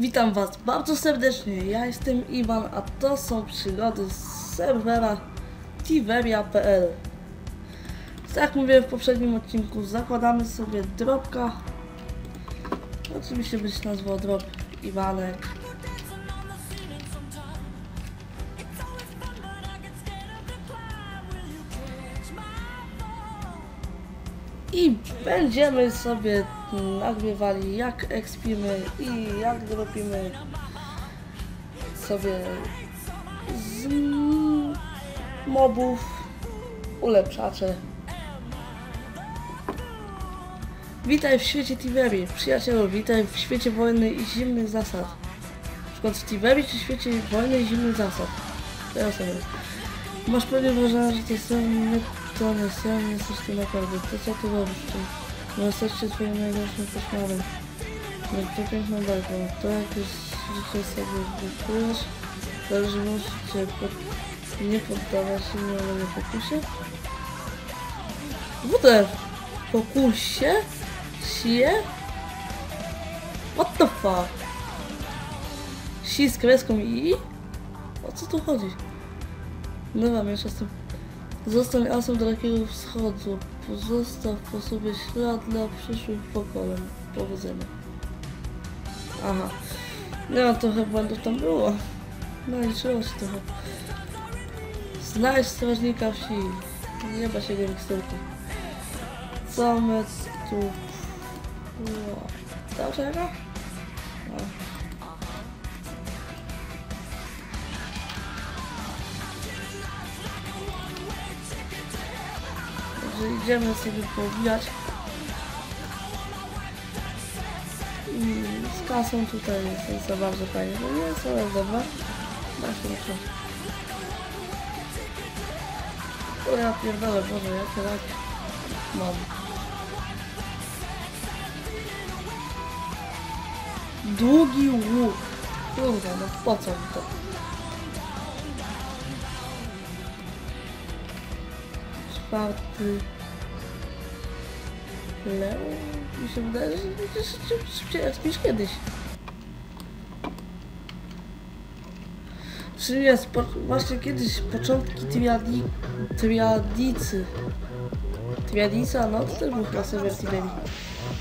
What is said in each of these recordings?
Witam Was bardzo serdecznie, ja jestem Iwan, a to są przygody z serwera tiveria.pl Tak jak mówiłem w poprzednim odcinku, zakładamy sobie dropka Oczywiście byś nazwał drop Iwanek. I będziemy sobie nagrywali jak ekspimy i jak dropimy sobie z mobów ulepszacze. Witaj w świecie Tiverii, przyjacielu, witaj w świecie wojny i zimnych zasad. Przykład w Tiverii czy świecie wojny i zimnych zasad. Sobie. Masz pewnie wrażenie, że to sen, nie, to nie sen, jesteś tu naprawdę. To co tu robisz? No jesteście twoim najgorszym koszmarem. No przepiękną bajką. To jakieś życie sobie wypłujesz, zależy cię pod... nie poddawać się nie ulegać pokusie? WTF? Pokusie? Sie? What the fuck? Si z kreską i? O co tu chodzi? Dobra, miesza z tym. Zostań asem dalekiego wschodu. Pozostaw po sobie ślad dla przyszłych pokoleń. Powodzenia. Aha. No, trochę błędów tam było. No liczyło się trochę. Znajdź strażnika wsi. Nie ba się go miksturki. Co my tu... Wow. Dlaczego? No. Także idziemy sobie pobijać. I z kasą tutaj jest, za bardzo fajnie. No jest, ale dobra. Da się muszę. O ja pierdolę, Boże, jakie laki mam. Długi łuk. Kurwa, no po co mi to? Czwarty Leo? Mi się wydaje, że będzie szybciej niż kiedyś. Czy jest po, właśnie kiedyś początki triadi, triadicy. Triadica, no to też był chyba.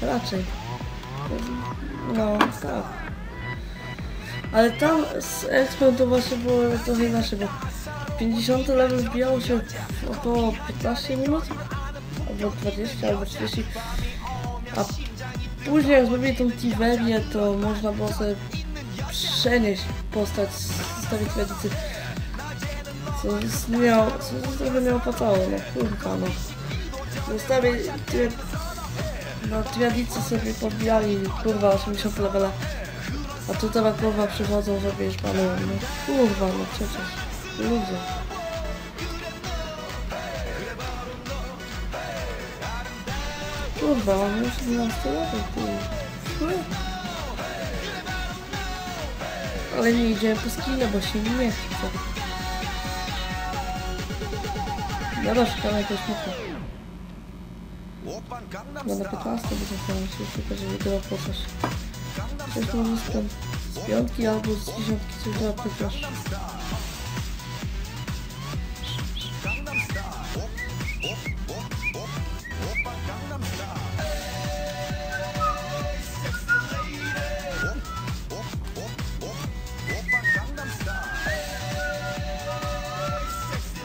Raczej. No, tak. Ale tam z Expem to właśnie było trochę inaczej, bo 50 level wbijało się około 15 minut, albo 20, albo 30, a później jak zrobili tą Tiverię, to można było sobie przenieść postać z starej tradycji, co nie, co trochę nie opłacało, no kurwa no. Zostawię na tradycji sobie pobijali kurwa 80 levela, a tu teraz kurwa przychodzą, żeby już panu, no kurwa no przecież. Ludzie. Kurwa, mam już 12 lat, ty. Ale nie idziemy po skinę, bo się nie chce. Dobra, szukamy jakiegoś mucha. Na 15 będzie chciałem się szukać, żeby było po coś. Coś może z, z piątki albo z dziesiątki coś drapy też.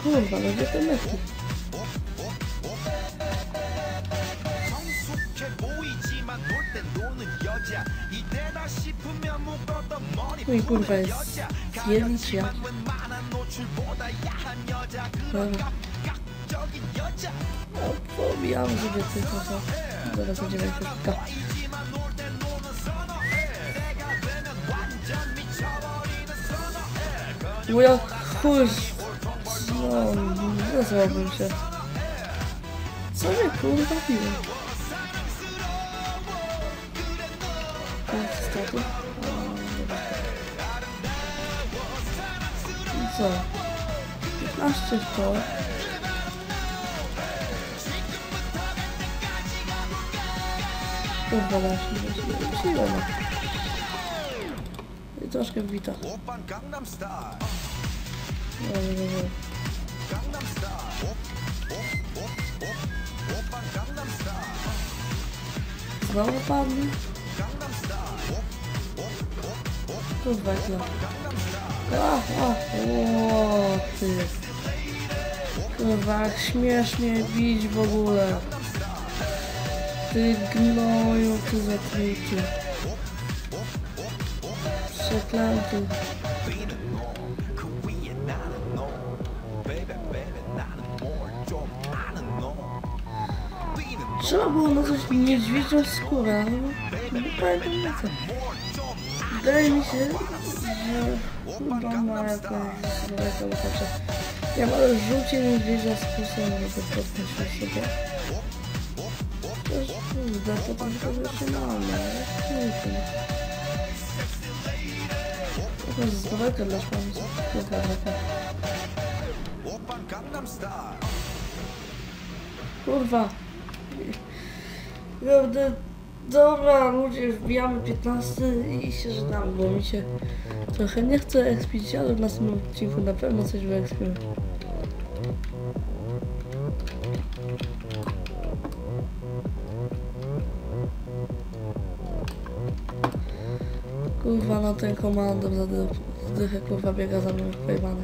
Kurwa, no gdzie te meki? No i kurwa jest jedni czy jak? Dobra. No, pobijamy sobie tylko to. Zaraz będziemy tylko. Bo ja chuj no, nazwałbym się. Co mnie kurwa piło? I co? 15 w to. Kurwa, da się, siłę ma. troszkę wbita. No, nie, nie, nie. Gangnam Style. Kurwa, jak ja. Gangnam Style. A, a, o, ty. Kurwa, jak śmiesz mnie bić w ogóle. Ty gnoju, ty zatruty. Przeklęty. Trzeba było na coś niedźwiedzią skórę, ale no, nie pamiętam na co. Wydaje mi się, że chyba ma jakąś złego uczucie. Ja mam rzucie niedźwiedzia z kusem, żeby podnosić sobie. Też kurde, to wytrzymamy, ale kurde. Jakąś zbrojkę dla Gangnam Style. Kurwa. Kurde, dobra, ludzie, wbijamy 15 i się żegnamy, bo mi się trochę nie chce ekspić, ale w następnym odcinku na pewno coś wyekspimy. Kurwa, no ten komando zdychę, kurwa, biega za mną pojebany.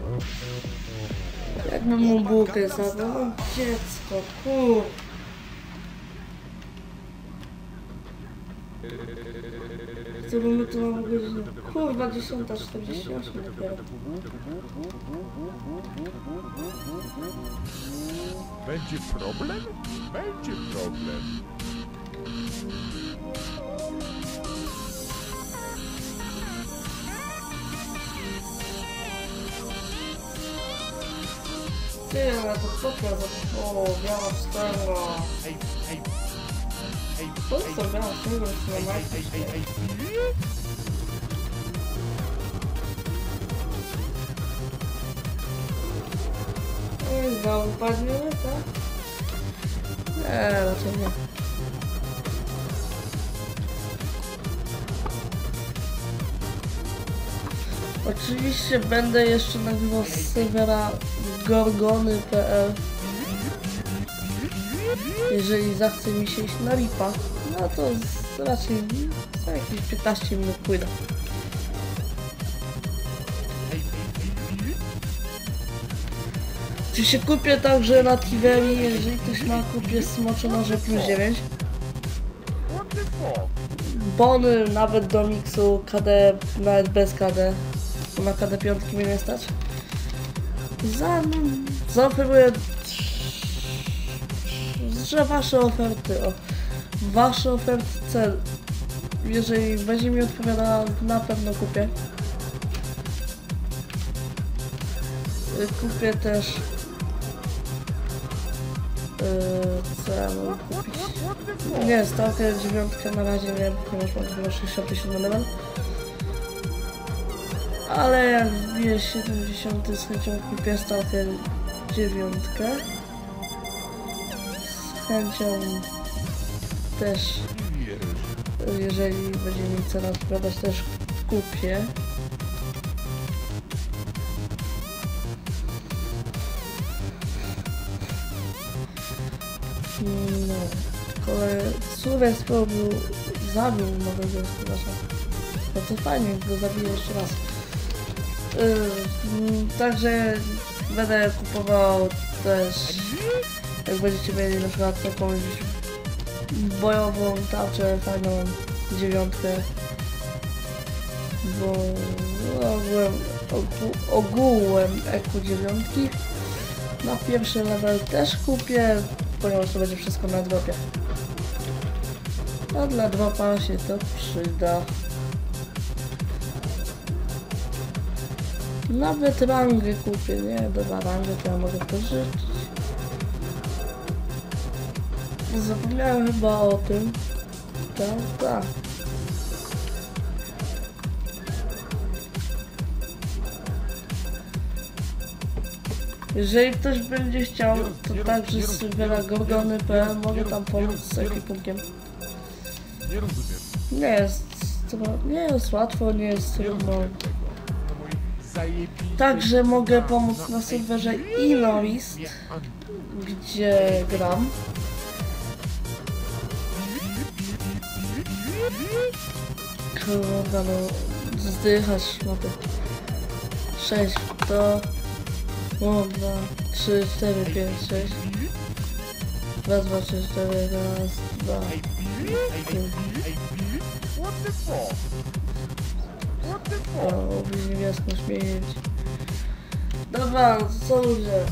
Jakbym mu bułkę zabrał, no dziecko, kur... Którą my tu mamy godzinę? Kurwa, 10.48 dopiero. Będzie problem? Będzie problem. Ty, ale to co to za... O, biała wstęga. Ej, ej, Co biała wstęga? Już nie ma znowu padniemy, tak? Nie, raczej nie. Oczywiście będę jeszcze nagrywał z serwera gorgony.pl Jeżeli zachce mi się iść na lipa, no to raczej za jakieś 15 minut pójdę. Czy się kupię także na Tiveri, jeżeli ktoś ma, kupię smocze noże plus 9. What the fuck? Bony nawet do miksu KD, nawet bez KD. Na KD piątki mnie nie stać. Za, zaoferuję że wasze oferty, o, wasze oferty cel. Jeżeli będzie mi odpowiadała, na pewno kupię. Y, Kupię też Yy, co ja mogę kupić? Nie, Stalker 9 na razie nie, ponieważ mam tylko 67 level. Ale jak wbiję 70 z chęcią kupię Stalker 9. Chęcią też, jeżeli będzie mi cena odpowiadać, też kupię. No, kolej, Surek spróbował, zabił nowego gospodarza. No to fajnie, go zabiję jeszcze raz. Yy, także będę kupował też, jak będziecie mieli na przykład jakąś bojową tarczę, fajną dziewiątkę, bo no, ogółem, ogół- ogółem eku dziewiątki na pierwszy level też kupię, ponieważ to będzie wszystko na dropie. A dla dropa się to przyda. Nawet rangę kupię, nie? Dobra, rangę to ja mogę pożyczyć. Zapomniałem chyba o tym. Tak, tak. Jeżeli ktoś będzie chciał, to także z serwera gorgony.pl może tam pomóc z ekwipunkiem. nie jest, nie jest łatwo, nie jest trudno. Także mogę pomóc na serwerze Inorist, gdzie gram. Kurwa no, zdychać mogę. 6 to... 1, 2, 3, 4, 5, 6. 2, 2, 3, 4, raz, dwa. Fuck? What the fuck? O, ubliż niebieską śmierć. Dobra, co ludzie?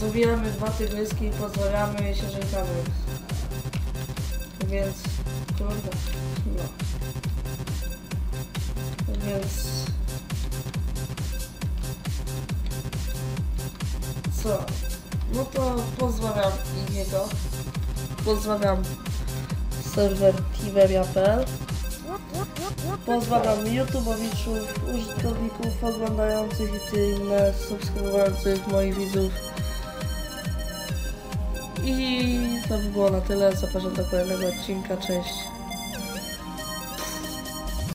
Zabijamy dwa tygryski i pozdrawiamy i się żegnamy. Więc, kurde, Więc... Co? No to pozdrawiam Iniego. Pozdrawiam serwer tiveria.pl Pozdrawiam YouTube'owiczów, użytkowników oglądających i ty inne subskrybujących moich widzów. I to by było na tyle. Zapraszam do kolejnego odcinka. Cześć.